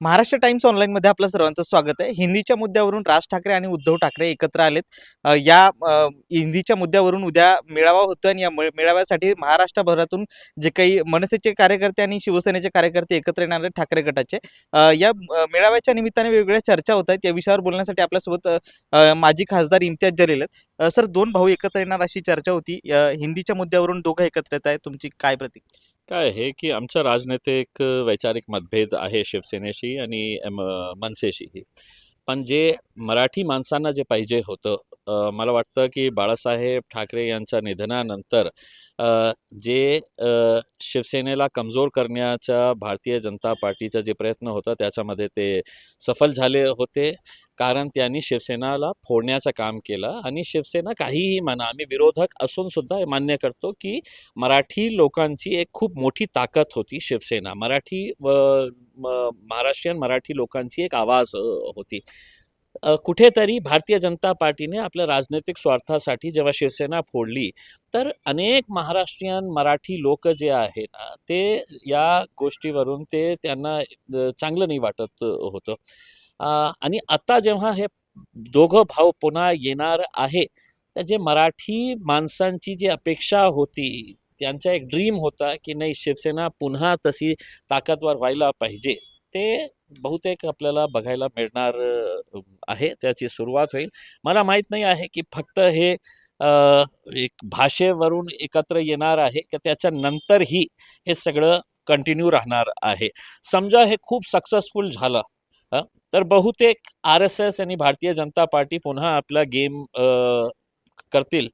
Maharashtra times ऑनलाईनमध्ये आपलं सर्वांचं स्वागत आहे. हिंदीच्या मुद्द्यावरून राज ठाकरे आणि उद्धव ठाकरे एकत्र आलेत. या हिंदीच्या मुद्द्यावरून उद्या मेळावा होतो आणि या मेळाव्यासाठी महाराष्ट्रभरातून जे काही मनसेचे कार्यकर्ते आणि शिवसेनेचे कार्यकर्ते एकत्र येणार आहेत ठाकरे गटाचे. या मेळाव्याच्या निमित्ताने वेगवेगळ्या चर्चा होत आहेत. या विषयावर बोलण्यासाठी आपल्यासोबत माजी खासदार इम्तियाज जलील आहेत. सर दोन भाऊ एकत्र येणार अशी चर्चा होती. हिंदीच्या मुद्द्यावरून दोघं एकत्र येत आहेत. तुमची काय प्रतिक्रिया? काय आहे की आमच्या राजनैतिक वैचारिक मतभेद आहे शिवसेनेशी आणि एम- मनसेशीही. पण जे मराठी माणसांना जे पाहिजे होतं मला वाटतं की बाळासाहेब ठाकरे यांच्या निधनानंतर जे शिवसेनेला कमजोर करण्याचा भारतीय जनता पार्टीचा जे प्रयत्न होता त्याच्यामध्ये ते सफल झाले होते. कारण त्यांनी शिवसेनाला फोडण्याचं काम केलं आणि शिवसेना काहीही म्हणा आम्ही विरोधक असून सुद्धा हे मान्य करतो की मराठी लोकांची एक खूप मोठी ताकद होती शिवसेना. मराठी व महाराष्ट्रीयन मराठी लोकांची एक आवाज होती. कुठेतरी भारतीय जनता पार्टीने आपल्या राजनैतिक स्वार्थासाठी जेव्हा शिवसेना फोडली तर अनेक महाराष्ट्रीयन मराठी लोक जे आहे ना ते या गोष्टीवरून ते त्यांना चांगलं नाही वाटत होतं. आणि आता जेव्हा हे दोघं भाऊ पुन्हा येणार आहे तर जे मराठी माणसांची जी अपेक्षा होती त्यांचा एक ड्रीम होता की नाही शिवसेना पुन्हा तशी ताकदवर व्हायला पाहिजे. ते बहुतेक आपल्याला बघायला मिळणार आहे. त्याची सुरुवात होईल. मला माहीत नाही आहे की फक्त हे एक भाषेवरून एकत्र येणार आहे की त्याच्यानंतरही हे सगळं कंटिन्यू राहणार आहे. समजा हे खूप सक्सेसफुल झालं तर बहुतेक आर एस एस आणि भारतीय जनता पार्टी पुन्हा आपला गेम करतील.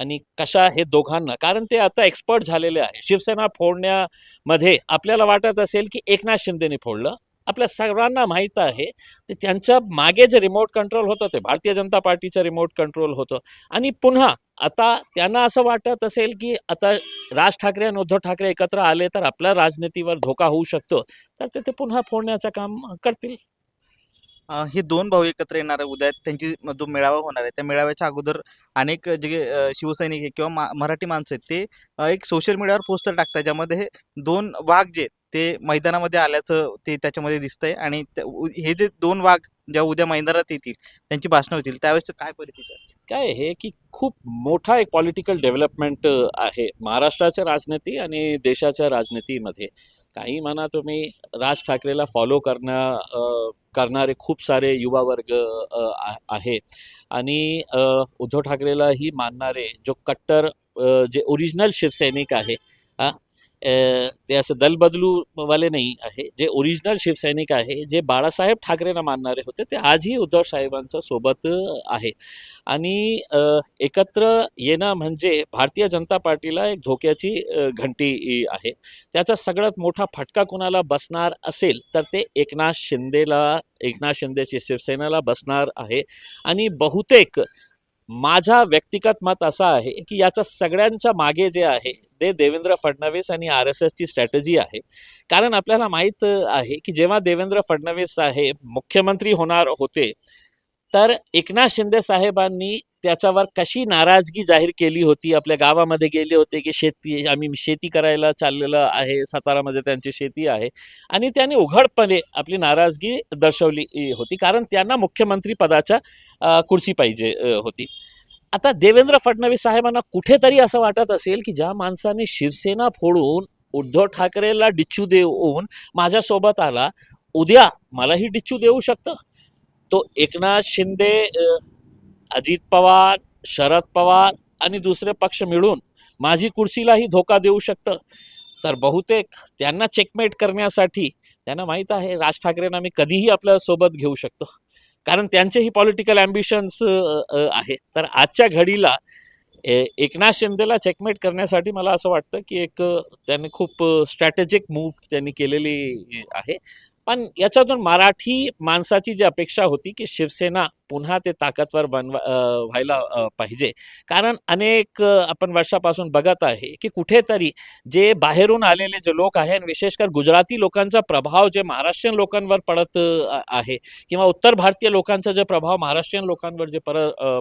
आणि कशा हे दोघांना? कारण ते आता एक्सपर्ट झालेले आहे शिवसेना फोडण्यामध्ये आपल्याला वाटत असेल की एकनाथ शिंदेने फोडलं. आपल्या सर्वांना माहीत आहे. ते त्यांच्या मागे जे रिमोट कंट्रोल होतं ते भारतीय जनता पार्टीचं रिमोट कंट्रोल होतं. आणि पुन्हा आता त्यांना असं वाटत असेल की आता राज ठाकरे आणि उद्धव ठाकरे एकत्र आले तर आपल्या राजनीतीवर धोका होऊ शकतो. तर ते ते पुन्हा फोडण्याचं काम करतील. हे दोन भाऊ एकत्र येणार आहे उद्या त्यांची जो मेळावा होणार आहे. त्या मेळाव्याच्या अगोदर अनेक जे शिवसैनिक आहे किंवा मा मराठी माणसं आहेत ते एक सोशल मीडियावर पोस्टर टाकतात ज्यामध्ये हे दोन वाघ जे आहेत, ते मैदानामध्ये आल्याचं ते त्याच्यामध्ये दिसतंय आणि हे जे दोन वाघ ज्या उद्या मैदानात येतील त्यांची भाषणं होतील. त्यावेळेस काय परिस्थिती आहे? काय हे की खूप मोठा एक पॉलिटिकल डेव्हलपमेंट आहे. महाराष्ट्राच्या राजनीती आणि देशाच्या राजनीतीमध्ये. काही म्हणा तुम्ही राज ठाकरेला फॉलो करण्या करणारे खूप सारे युवा वर्ग आ- आहे. आणि उद्धव ठाकरेलाही मानणारे जो कट्टर जे ओरिजिनल शिवसैनिक आहे ते असं दलबदलूवाले वाले नाही आहे. जे ओरिजिनल शिवसैनिक आहे जे बाळासाहेब ठाकरेंना मानणारे होते ते आजही उद्धव साहेबांच्या सोबत आहे. आणि एकत्र येणं म्हणजे भारतीय जनता पार्टीला एक धोक्याची घंटी आहे. त्याचा सगळ्यात मोठा फटका कुणाला बसणार असेल तर ते एकनाथ शिंदेला एकनाथ शिंदेची शिवसेनेला बसणार आहे. आणि बहुतेक माझा व्यक्तिगत मत असा आहे की याचा सगळ्यांच्या मागे जे आहे ते देवेंद्र फडणवीस आणि आर एस एसची स्ट्रॅटेजी आहे. कारण आपल्याला माहीत आहे की जेव्हा देवेंद्र फडणवीस साहेब मुख्यमंत्री होणार होते तर एकनाथ शिंदे साहेबांनी त्याच्यावर कशी नाराजगी जाहीर केली होती? आपल्या गावामध्ये गेले होते की शेती आम्ही शेती करायला चाललेलं आहे सातारामध्ये त्यांची शेती आहे. आणि त्यांनी उघडपणे आपली नाराजगी दर्शवली होती. कारण त्यांना मुख्यमंत्री पदाच्या कुर्सी पाहिजे होती. आता देवेंद्र फडणवीस साहेबांना कुठेतरी असं वाटत असेल की ज्या माणसाने शिवसेना फोडून उद्धव ठाकरेला डिच्चू देऊन माझ्यासोबत आला उद्या मलाही डिच्चू देऊ शकतं. तो एकनाथ शिंदे अजित पवार शरद पवार आणि दुसरे पक्ष मिळून माझी कुर्सीलाही धोका देऊ शकतं. तर बहुतेक त्यांना चेकमेट करण्यासाठी त्यांना माहीत आहे राज ठाकरेंना मी कधीही आपल्यासोबत घेऊ शकतो. कारण त्यांचेही पॉलिटिकल ॲम्बिशन्स आहे. तर आजच्या घडीला एकनाथ शिंदेला चेकमेट करण्यासाठी मला असं वाटतं की एक त्यांनी खूप स्ट्रॅटेजिक मूव्ह त्यांनी केलेली आहे. पण याच्यातून मराठी माणसाची जी अपेक्षा होती की शिवसेना पुन्हा ते ताकदवर बनवा व्हायला पाहिजे. कारण अनेक आपण वर्षापासून बघत आहे की कुठेतरी जे बाहेरून आलेले जे लोक आहे आणि विशेषकर गुजराती लोकांचा प्रभाव जे महाराष्ट्रीयन लोकांवर पडत आहे किंवा उत्तर भारतीय लोकांचा जो प्रभाव महाराष्ट्रीयन लोकांवर जे पर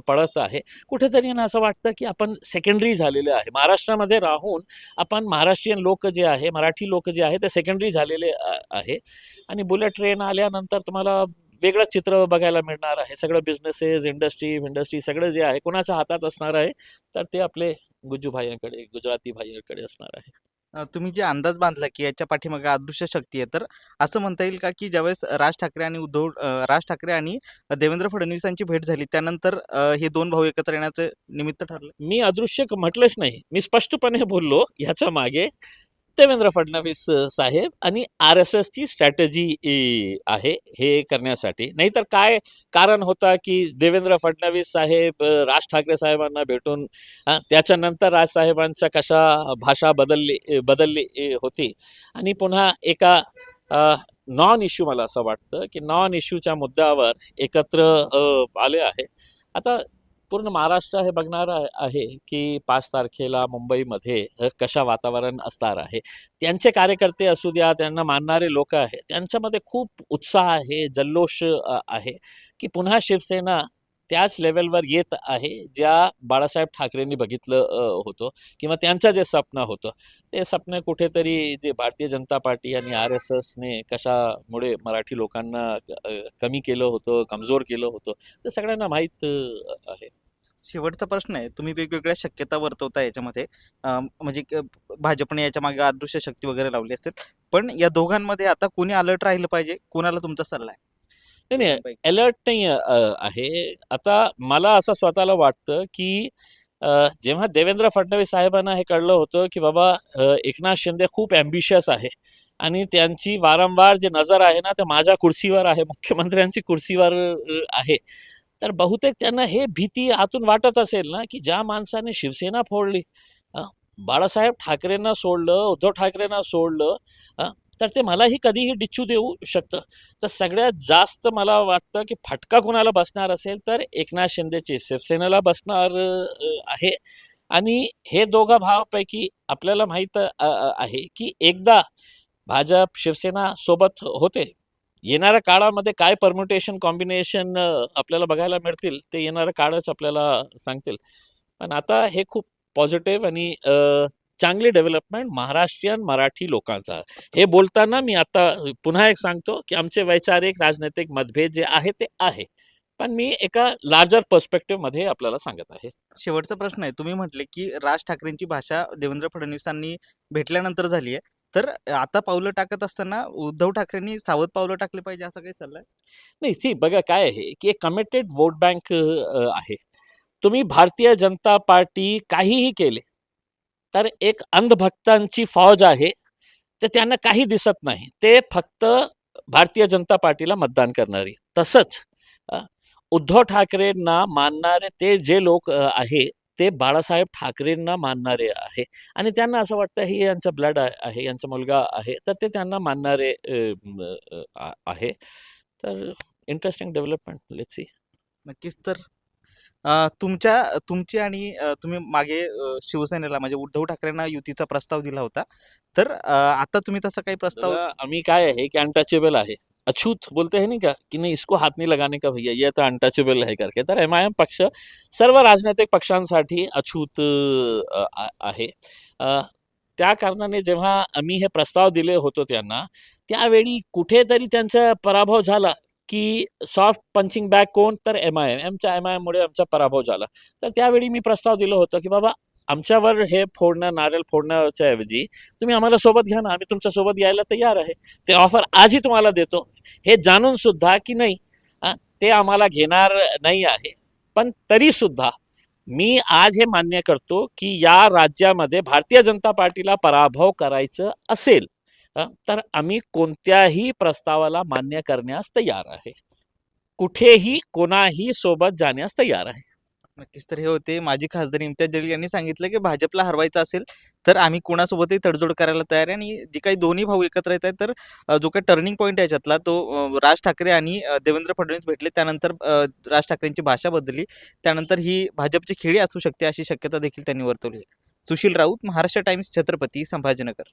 पडत आहे कुठेतरी ना असं वाटतं की आपण सेकंडरी झालेले आहे. महाराष्ट्रामध्ये राहून आपण महाराष्ट्रीयन लोक जे आहे मराठी लोक जे आहे ते सेकंडरी झालेले आहे. आणि आणि बुलेट ट्रेन आल्यानंतर तुम्हाला वेगळंच चित्र बघायला मिळणार आहे. सगळं बिझनेसेस इंडस्ट्री इंडस्ट्री सगळं जे आहे कोणाच्या हातात असणार आहे तर ते आपले गुज्जू भाईंकडे गुजराती भाईंकडे असणार आहे. तुम्ही जे अंदाज बांधला की याच्या पाठीमागे अदृश्य शक्ती आहे तर असं म्हणता येईल का की ज्यावेळेस राज ठाकरे आणि उद्धव राज ठाकरे आणि देवेंद्र फडणवीसांची भेट झाली त्यानंतर हे दोन भाऊ एकत्र येण्याचं निमित्त ठरलं? मी अदृश्य म्हटलंच नाही. मी स्पष्टपणे बोललो ह्याच्या मागे देवेंद्र फडणवीस साहेब आणि आर एस एसची स्ट्रॅटेजी आहे हे करण्यासाठी. नाहीतर काय कारण होता की देवेंद्र फडणवीस साहेब राज ठाकरे साहेबांना भेटून त्याच्यानंतर राज साहेबांच्या कशा भाषा बदलली बदलली होती. आणि पुन्हा एका नॉन इश्यू मला असं वाटतं की नॉन इश्यूच्या मुद्द्यावर एकत्र आले आहे. आता पूर्ण महाराष्ट्र हे बघणार आहे की पाच तारखेला मुंबईमध्ये कशा वातावरण असणार आहे. त्यांचे कार्यकर्ते असू द्या त्यांना मानणारे लोक आहे त्यांच्यामध्ये खूप उत्साह आहे जल्लोष आहे की पुन्हा शिवसेना त्याच लेवलवर येत आहे ज्या बाळासाहेब ठाकरेंनी बघितलं होतं किंवा त्यांचं जे स्वप्न होतं. ते स्वप्न कुठेतरी जे भारतीय जनता पार्टी आणि आर एस एसने कशामुळे मराठी लोकांना कमी केलं होतं कमजोर केलं होतं ते सगळ्यांना माहीत आहे. शेवटचा प्रश्न आहे. तुम्ही वेगवेगळ्या शक्यता वर्तवता याच्यामध्ये. म्हणजे भाजपने याच्या मागे अदृश्य शक्ती वगैरे लावली असेल. पण या दोघांमध्ये आता कोणी अलर्ट राहिलं पाहिजे? कोणाला तुमचा सल्ला नाही नाही. आहे अलर्ट नाही आहे. आता मला असं स्वतःला वाटतं की जेव्हा देवेंद्र फडणवीस साहेबांना हे कळलं होतं की बाबा एकनाथ शिंदे खूप ॲम्बिशियस आहे आणि त्यांची वारंवार जे नजर आहे ना ते माझ्या कुर्सीवर आहे. मुख्यमंत्र्यांची कुर्सीवर आहे. तर बहुतेक त्यांना हे भीती आतून वाटत असेल ना की ज्या माणसाने शिवसेना फोडली बाळासाहेब ठाकरेंना सोडलं उद्धव ठाकरेंना सोडलं तर ते मलाही कधीही डिच्चू देऊ शकतं. तर सगळ्यात जास्त मला वाटतं की फटका कोणाला बसणार असेल तर एकनाथ शिंदेची शिवसेनेला बसणार आहे. आणि हे दोघा भावापैकी आपल्याला माहीत आहे की एकदा भाजप शिवसेना सोबत होते येणाऱ्या काळामध्ये काय परम्युटेशन कॉम्बिनेशन आपल्याला बघायला मिळतील ते येणाऱ्या काळच आपल्याला सांगतील. पण आता हे खूप पॉझिटिव्ह आणि चांगली डेव्हलपमेंट महाराष्ट्रीयन मराठी लोकांचा. हे बोलताना मी आता पुन्हा एक सांगतो की आमचे वैचारिक राजनैतिक मतभेद जे आहे ते आहे. पण मी एका लार्जर पर्स्पेक्टिव्हमध्ये आपल्याला सांगत आहे. शेवटचा प्रश्न आहे. तुम्ही म्हटले की राज ठाकरेंची भाषा देवेंद्र फडणवीसांनी भेटल्यानंतर झाली आहे तर आता पावलं टाकत असताना उद्धव ठाकरेंनी सावध पावलं टाकले पाहिजे असा काही सल्ला आहे? नाही सी बघा काय आहे की एक कमिटेड वोट बँक आहे. तुम्ही भारतीय जनता पार्टी काहीही केले तर एक अंधभक्तांची फौज आहे तर त्यांना काही दिसत नाही. ते फक्त भारतीय जनता पार्टीला मतदान करणारी. तसंच उद्धव ठाकरेंना मानणारे ते जे लोक आहे ते बाळासाहेब ठाकरेंना मानणारे आहे. आणि त्यांना असं वाटतं ही यांचा ब्लड आहे यांचा मुलगा आहे. तर ते त्यांना मानणारे आहे. तर इंटरेस्टिंग डेव्हलपमेंट लेट्स सी नक्कीच. तर तुमच्या तुमची आणि तुम्ही मागे शिवसेनेला म्हणजे उद्धव ठाकरेंना युतीचा प्रस्ताव दिला होता. तर आता तुम्ही तसा काही प्रस्ताव आम्ही काय आहे की अनटचेबल आहे. अछूत बोलते हैं नहीं का कि नहीं इसको हात नहीं लगाने का भैया ये तर अनटचेबल आहे करके। तर एम आय एम पक्ष सर्व राजनैतिक पक्षांसाठी अछूत आहे. त्या कारणाने जेव्हा आम्ही हे प्रस्ताव दिले होतो त्यांना त्यावेळी कुठेतरी त्यांचा पराभव झाला की सॉफ्ट पंचिंग बॅग कोण? तर एम आय एम एमच्या एम आय एममुळे आमचा पराभव झाला. तर त्यावेळी मी प्रस्ताव दिलं होतं की बाबा आमच्यावर हे फोडणं नारळ फोडण्याच्या ऐवजी तुम्ही आम्हाला सोबत घ्या ना आम्ही तुमच्यासोबत यायला तयार आहे. ते ऑफर आजही तुम्हाला देतो. हे जाणून सुद्धा की नाही ते आम्हाला घेणार नाही आहे. पण तरी सुद्धा मी आज हे मान्य करतो की या राज्यामध्ये भारतीय जनता पार्टीला पराभव करायचं असेल तर आम्ही कोणत्याही प्रस्तावाला मान्य करण्यास तयार आहे. कुठेही कोणाही सोबत जाण्यास तयार आहे. नक्कीच. तर हे होते माजी खासदार इम्तियाज जलील यांनी सांगितलं की भाजपला हरवायचं असेल तर आम्ही कुणासोबतही तडजोड करायला तयार आहे आणि जे काही दोन्ही भाऊ एकत्र येत आहेत तर जो काही टर्निंग पॉईंट आहे याच्यातला तो राज ठाकरे आणि देवेंद्र फडणवीस भेटले. त्यानंतर राज ठाकरेंची भाषा बदलली. त्यानंतर ही भाजपची खेळी असू शकते अशी शक्यता देखील त्यांनी वर्तवली आहे. सुशील राऊत महाराष्ट्र टाइम्स छत्रपती संभाजीनगर.